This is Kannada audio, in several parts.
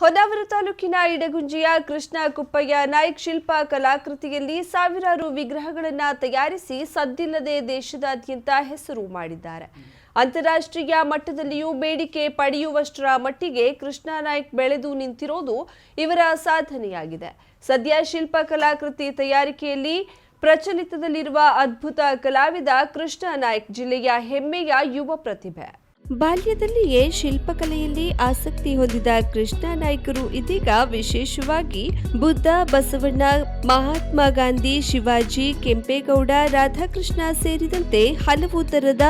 ಹೊನ್ನಾವರ ತಾಲೂಕಿನ ಇಡಗುಂಜಿಯ ಕೃಷ್ಣ ಕುಪ್ಪಯ್ಯ ನಾಯ್ಕ್ ಶಿಲ್ಪ ಕಲಾಕೃತಿಯಲ್ಲಿ ಸಾವಿರಾರು ವಿಗ್ರಹಗಳನ್ನು ತಯಾರಿಸಿ ಸದ್ದಿಲ್ಲದೆ ದೇಶದಾದ್ಯಂತ ಹೆಸರು ಮಾಡಿದ್ದಾರೆ. ಅಂತಾರಾಷ್ಟ್ರೀಯ ಮಟ್ಟದಲ್ಲಿಯೂ ಬೇಡಿಕೆ ಪಡೆಯುವಷ್ಟರ ಮಟ್ಟಿಗೆ ಕೃಷ್ಣ ನಾಯ್ಕ್ ಬೆಳೆದು ನಿಂತಿರೋದು ಇವರ ಸಾಧನೆಯಾಗಿದೆ. ಸದ್ಯ ಶಿಲ್ಪ ಕಲಾಕೃತಿ ತಯಾರಿಕೆಯಲ್ಲಿ ಪ್ರಚಲಿತದಲ್ಲಿರುವ ಅದ್ಭುತ ಕಲಾವಿದ ಕೃಷ್ಣ ನಾಯ್ಕ್ ಜಿಲ್ಲೆಯ ಹೆಮ್ಮೆಯ ಯುವ ಪ್ರತಿಭೆ. ಬಾಲ್ಯದಲ್ಲಿಯೇ ಶಿಲ್ಪಕಲೆಯಲ್ಲಿ ಆಸಕ್ತಿ ಹೊಂದಿದ ಕೃಷ್ಣ ನಾಯ್ಕರು ಇದೀಗ ವಿಶೇಷವಾಗಿ ಬುದ್ಧ, ಬಸವಣ್ಣ, ಮಹಾತ್ಮ ಗಾಂಧಿ, ಶಿವಾಜಿ, ಕೆಂಪೇಗೌಡ, ರಾಧಾಕೃಷ್ಣ ಸೇರಿದಂತೆ ಹಲವು ತರದ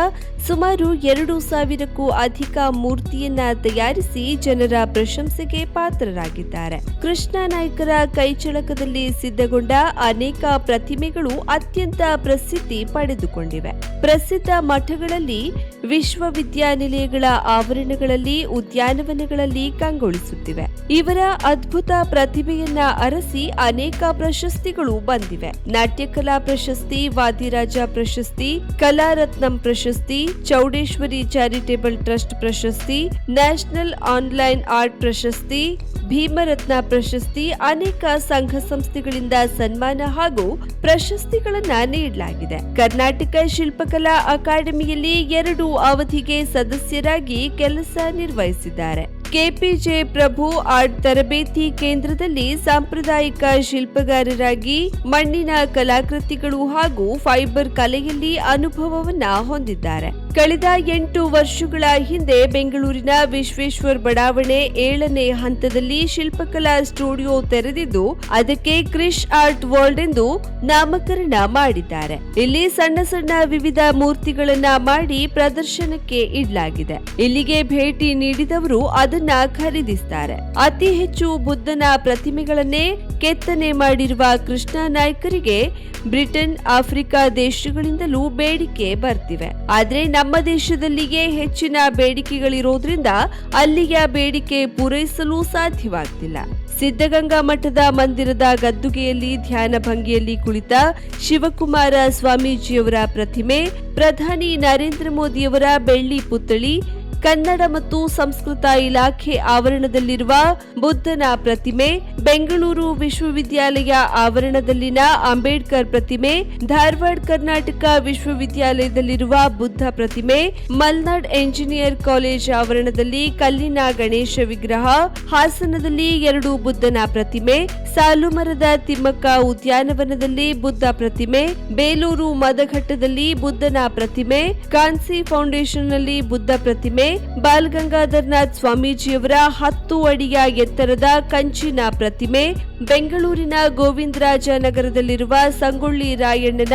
ಸುಮಾರು ಎರಡು ಸಾವಿರಕ್ಕೂ ಅಧಿಕ ಮೂರ್ತಿಯನ್ನ ತಯಾರಿಸಿ ಜನರ ಪ್ರಶಂಸೆಗೆ ಪಾತ್ರರಾಗಿದ್ದಾರೆ. ಕೃಷ್ಣ ನಾಯ್ಕರ ಕೈಚಳಕದಲ್ಲಿ ಸಿದ್ಧಗೊಂಡ ಅನೇಕ ಪ್ರತಿಮೆಗಳು ಅತ್ಯಂತ ಪ್ರಸಿದ್ಧಿ ಪಡೆದುಕೊಂಡಿವೆ. ಪ್ರಸಿದ್ಧ ಮಠಗಳಲ್ಲಿ ವಿಶ್ವವಿದ್ಯಾನಿಲಯಗಳ ಆವರಣಗಳಲ್ಲಿ ಉದ್ಯಾನವನಗಳಲ್ಲಿ ಕಂಗೊಳಿಸುತ್ತಿವೆ. ಇವರ ಅದ್ಭುತ ಪ್ರತಿಭೆಯನ್ನ ಅರಸಿ ಅನೇಕ ಪ್ರಶಸ್ತಿಗಳು ಬಂದಿವೆ. ನಾಟ್ಯಕಲಾ ಪ್ರಶಸ್ತಿ, ವಾದಿರಾಜ ಪ್ರಶಸ್ತಿ, ಕಲಾರತ್ನಂ ಪ್ರಶಸ್ತಿ, ಚೌಡೇಶ್ವರಿ ಚಾರಿಟೇಬಲ್ ಟ್ರಸ್ಟ್ ಪ್ರಶಸ್ತಿ, ನ್ಯಾಷನಲ್ ಆನ್ಲೈನ್ ಆರ್ಟ್ ಪ್ರಶಸ್ತಿ ಭೀಮರತ್ನ ಪ್ರಶಸ್ತಿ ಅನೇಕ ಸಂಘ ಸಂಸ್ಥೆಗಳಿಂದ ಸನ್ಮಾನ ಹಾಗೂ ಪ್ರಶಸ್ತಿಗಳನ್ನ ನೀಡಲಾಗಿದೆ. ಕರ್ನಾಟಕ ಶಿಲ್ಪಕಲಾ ಅಕಾಡೆಮಿಯಲ್ಲಿ ಎರಡು ಅವಧಿಗೆ ಸದಸ್ಯರಾಗಿ ಕೆಲಸ ನಿರ್ವಹಿಸಿದ್ದಾರೆ. ಕೆಪಿಜೆ ಪ್ರಭು ಆರ್ಟ್ ತರಬೇತಿ ಕೇಂದ್ರದಲ್ಲಿ ಸಾಂಪ್ರದಾಯಿಕ ಶಿಲ್ಪಗಾರರಾಗಿ ಮಣ್ಣಿನ ಕಲಾಕೃತಿಗಳು ಹಾಗೂ ಫೈಬರ್ ಕಲೆಯಲ್ಲಿ ಅನುಭವವನ್ನ ಹೊಂದಿದ್ದಾರೆ. ಕಳೆದ ಎಂಟು ವರ್ಷಗಳ ಹಿಂದೆ ಬೆಂಗಳೂರಿನ ವಿಶ್ವೇಶ್ವರ್ ಬಡಾವಣೆ ಏಳನೇ ಹಂತದಲ್ಲಿ ಶಿಲ್ಪಕಲಾ ಸ್ಟುಡಿಯೋ ತೆರೆದಿದ್ದು, ಅದಕ್ಕೆ ಕ್ರಿಶ್ ಆರ್ಟ್ ವರ್ಲ್ಡ್ ಎಂದು ನಾಮಕರಣ ಮಾಡಿದ್ದಾರೆ. ಇಲ್ಲಿ ಸಣ್ಣ ಸಣ್ಣ ವಿವಿಧ ಮೂರ್ತಿಗಳನ್ನ ಮಾಡಿ ಪ್ರದರ್ಶನಕ್ಕೆ ಇಡಲಾಗಿದೆ. ಇಲ್ಲಿಗೆ ಭೇಟಿ ನೀಡಿದವರು ಅದನ್ನ ಖರೀದಿಸ್ತಾರೆ. ಅತಿ ಹೆಚ್ಚು ಬುದ್ಧನ ಪ್ರತಿಮೆಗಳನ್ನೇ ಕೆತ್ತನೆ ಮಾಡಿರುವ ಕೃಷ್ಣ ನಾಯ್ಕರಿಗೆ ಬ್ರಿಟನ್, ಆಫ್ರಿಕಾ ದೇಶಗಳಿಂದಲೂ ಬೇಡಿಕೆ ಬರ್ತಿವೆ. ಆದ್ರೆ ನಮ್ಮ ದೇಶದಲ್ಲಿಯೇ ಹೆಚ್ಚಿನ ಬೇಡಿಕೆಗಳಿರೋದ್ರಿಂದ ಅಲ್ಲಿಯ ಬೇಡಿಕೆ ಪೂರೈಸಲು ಸಾಧ್ಯವಾಗ್ತಿಲ್ಲ. ಸಿದ್ಧಗಂಗಾ ಮಠದ ಮಂದಿರದ ಗದ್ದುಗೆಯಲ್ಲಿ ಧ್ಯಾನ ಭಂಗಿಯಲ್ಲಿ ಕುಳಿತ ಶಿವಕುಮಾರ ಸ್ವಾಮೀಜಿಯವರ ಪ್ರತಿಮೆ, ಪ್ರಧಾನಿ ನರೇಂದ್ರ ಮೋದಿಯವರ ಬೆಳ್ಳಿ ಪುತ್ಥಳಿ ಕನ್ನಡ ಮತ್ತು ಸಂಸ್ಕೃತ ಇಲಾಖೆ ಆವರಣದಲ್ಲಿರುವ ಬುದ್ಧನ ಪ್ರತಿಮೆ, ಬೆಂಗಳೂರು ವಿಶ್ವವಿದ್ಯಾಲಯ ಆವರಣದಲ್ಲಿನ ಅಂಬೇಡ್ಕರ್ ಪ್ರತಿಮೆ, ಧಾರವಾಡ ಕರ್ನಾಟಕ ವಿಶ್ವವಿದ್ಯಾಲಯದಲ್ಲಿರುವ ಬುದ್ಧ ಪ್ರತಿಮೆ, ಮಲ್ನಾಡ್ ಎಂಜಿನಿಯರ್ ಕಾಲೇಜ್ ಆವರಣದಲ್ಲಿ ಕಲ್ಲಿನ ಗಣೇಶ ವಿಗ್ರಹ, ಹಾಸನದಲ್ಲಿ ಎರಡು ಬುದ್ಧನ ಪ್ರತಿಮೆ, ಸಾಲುಮರದ ತಿಮ್ಮಕ್ಕ ಉದ್ಯಾನವನದಲ್ಲಿ ಬುದ್ಧ ಪ್ರತಿಮೆ, ಬೇಲೂರು ಮದಘಟ್ಟದಲ್ಲಿ ಬುದ್ಧನ ಪ್ರತಿಮೆ, ಕಾನ್ಸಿ ಫೌಂಡೇಶನ್ನಲ್ಲಿ ಬುದ್ಧ ಪ್ರತಿಮೆ ಬಾಲ್ ಗಂಗಾಧರ್ನಾಥ್ ಸ್ವಾಮೀಜಿಯವರ ಹತ್ತು ಅಡಿಯ ಎತ್ತರದ ಕಂಚಿನ ಪ್ರತಿಮೆ ಬೆಂಗಳೂರಿನ ಗೋವಿಂದರಾಜ ನಗರದಲ್ಲಿರುವ ಸಂಗೊಳ್ಳಿ ರಾಯಣ್ಣನ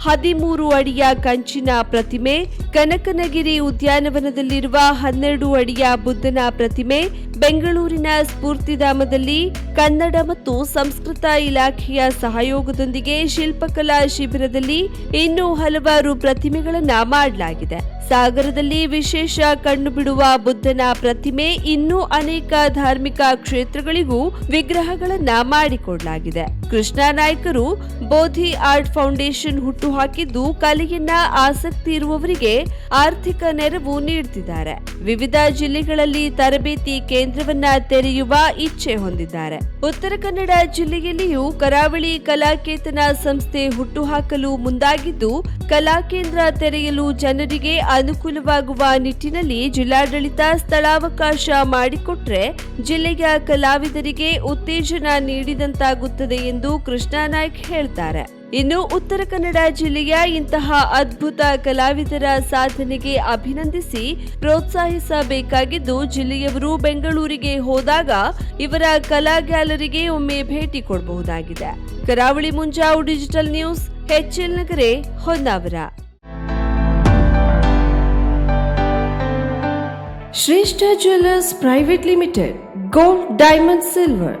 ಹದಿಮೂರು ಅಡಿಯ ಕಂಚಿನ ಪ್ರತಿಮೆ, ಕನಕನಗಿರಿ ಉದ್ಯಾನವನದಲ್ಲಿರುವ ಹನ್ನೆರಡು ಅಡಿಯ ಬುದ್ಧನ ಪ್ರತಿಮೆ, ಬೆಂಗಳೂರಿನ ಸ್ಫೂರ್ತಿಧಾಮದಲ್ಲಿ ಕನ್ನಡ ಮತ್ತು ಸಂಸ್ಕೃತ ಇಲಾಖೆಯ ಸಹಯೋಗದೊಂದಿಗೆ ಶಿಲ್ಪಕಲಾ ಶಿಬಿರದಲ್ಲಿ ಇನ್ನೂ ಹಲವಾರು ಪ್ರತಿಮೆಗಳನ್ನ ಮಾಡಲಾಗಿದೆ. ಸಾಗರದಲ್ಲಿ ವಿಶೇಷ ಕಣ್ಣುಬಿಡುವ ಬುದ್ಧನ ಪ್ರತಿಮೆ ಇನ್ನೂ ಅನೇಕ ಧಾರ್ಮಿಕ ಕ್ಷೇತ್ರಗಳಿಗೂ ವಿಗ್ರಹಗಳನ್ನ ಮಾಡಿಕೊಡಲಾಗಿದೆ. ಕೃಷ್ಣ ನಾಯ್ಕರು ಬೋಧಿ ಆರ್ಟ್ ಫೌಂಡೇಶನ್ ಹುಟ್ಟು ಹಾಕಿದ್ದು ಕಲೆಯನ್ನ ಆಸಕ್ತಿ ಇರುವವರಿಗೆ ಆರ್ಥಿಕ ನೆರವು ನೀಡುತ್ತಿದ್ದಾರೆ ವಿವಿಧ ಜಿಲ್ಲೆಗಳಲ್ಲಿ ತರಬೇತಿ ಕೇಂದ್ರವನ್ನ ತೆರೆಯುವ ಇಚ್ಛೆ ಹೊಂದಿದ್ದಾರೆ. ಉತ್ತರ ಕನ್ನಡ ಜಿಲ್ಲೆಯಲ್ಲಿಯೂ ಕರಾವಳಿ ಕಲಾಕೇತನ ಸಂಸ್ಥೆ ಹುಟ್ಟುಹಾಕಲು ಮುಂದಾಗಿದ್ದು ಕಲಾಕೇಂದ್ರ ತೆರೆಯಲು ಜನರಿಗೆ ಅನುಕೂಲವಾಗುವ ನಿಟ್ಟಿನಲ್ಲಿ ಜಿಲ್ಲಾಡಳಿತ ಸ್ಥಳಾವಕಾಶ ಮಾಡಿಕೊಟ್ರೆ ಜಿಲ್ಲೆಯ ಕಲಾವಿದರಿಗೆ ಉತ್ತೇಜನ ನೀಡಿದಂತಾಗುತ್ತದೆ ಎಂದು ಕೃಷ್ಣಾನಾಯ್ಕ್ ಹೇಳ್ತಾರೆ. ಇನ್ನು ಉತ್ತರ ಕನ್ನಡ ಜಿಲ್ಲೆಯ ಇಂತಹ ಅದ್ಭುತ ಕಲಾವಿದರ ಸಾಧನೆಗೆ ಅಭಿನಂದಿಸಿ ಪ್ರೋತ್ಸಾಹಿಸಬೇಕಾಗಿದ್ದು, ಜಿಲ್ಲೆಯವರು ಬೆಂಗಳೂರಿಗೆ ಹೋದಾಗ ಇವರ ಕಲಾ ಗ್ಯಾಲರಿಗೆ ಒಮ್ಮೆ ಭೇಟಿ ಕೊಡಬಹುದಾಗಿದೆ. Karavali Munjavu digital news HL Nagare, Honnavar. Shreshta jewellers private limited, gold, diamond, silver.